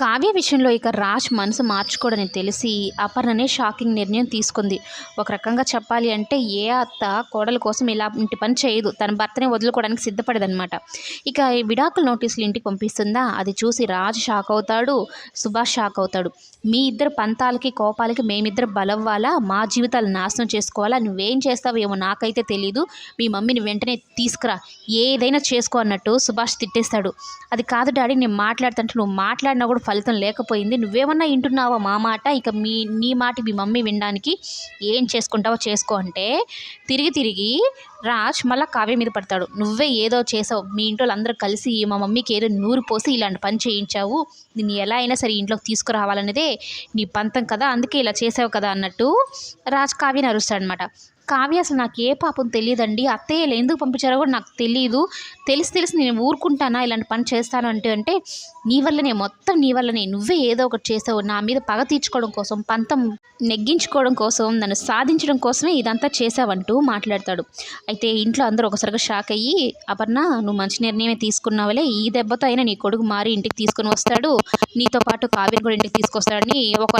కావ్య విషయంలో ఇక రాజ్ మనసు మార్చుకోడని తెలిసి అపర్ణనే షాకింగ్ నిర్ణయం తీసుకుంది. ఒక రకంగా చెప్పాలి అంటే ఏ అత్త కోడల కోసం ఇలాంటి పని చేయదు. తన భర్తనే వదులుకోవడానికి సిద్ధపడదనమాట ఇక ఈ విడాకుల నోటీసులు ఇంటికి పంపిస్తుందా? అది చూసి రాజ్ షాక్ అవుతాడు సుభాష్ షాక్ అవుతాడు. మీ ఇద్దరు పంతాలకి కోపాలకి మేమిద్దరు బలవ్వాలా? మా జీవితాలు నాశనం చేసుకోవాలా? నువ్వేం చేస్తావు ఏమో నాకైతే తెలీదు. మీ మమ్మీని వెంటనే తీసుకురా. ఏదైనా చేసుకో అన్నట్టు సుభాష్ తిట్టేస్తాడు. అది కాదు డాడీ నేను మాట్లాడుతుంటే నువ్వు మాట్లాడినా కూడా ఫలితం లేకపోయింది. నువ్వేమన్నా వింటున్నావా మా మాట? ఇక మీ నీ మాట మీ మమ్మీ వినడానికి ఏం చేసుకుంటావో చేసుకో అంటే తిరిగి తిరిగి రాజ్ మళ్ళీ కావ్య మీద పడతాడు. నువ్వే ఏదో చేసావు. మీ ఇంట్లో అందరూ కలిసి మా మమ్మీకి ఏదో నూరు పోసి ఇలాంటి పని చేయించావు. నిన్ను ఎలా అయినా సరే ఇంట్లోకి తీసుకురావాలనేదే నీ పంతం కదా. అందుకే ఇలా చేసావు కదా అన్నట్టు రాజ్ కావ్యని అరుస్తాడనమాట కావ్య అసలు నాకు ఏ పాపం తెలియదండి. అత్తయ్యలు ఎందుకు పంపించారో కూడా నాకు తెలియదు తెలిసి తెలిసి నేను ఊరుకుంటానా? ఇలాంటి పని చేస్తాను అంటే అంటే నీ వల్లనే మొత్తం నీ వల్లనే. నువ్వే ఏదో ఒకటి చేసావు. నా మీద పగ తీర్చుకోవడం కోసం పంతం నెగ్గించుకోవడం కోసం నన్ను సాధించడం కోసమే ఇదంతా చేసావంటూ మాట్లాడతాడు. అయితే ఇంట్లో అందరూ ఒకసారిగా షాక్ అయ్యి అపర్ణ నువ్వు మంచి నిర్ణయమే తీసుకున్నావులే. ఈ దెబ్బతో అయినా నీ కొడుకు మారి ఇంటికి తీసుకుని వస్తాడు. నీతో పాటు కావ్యం కూడా ఇంటికి తీసుకొస్తాడని ఒక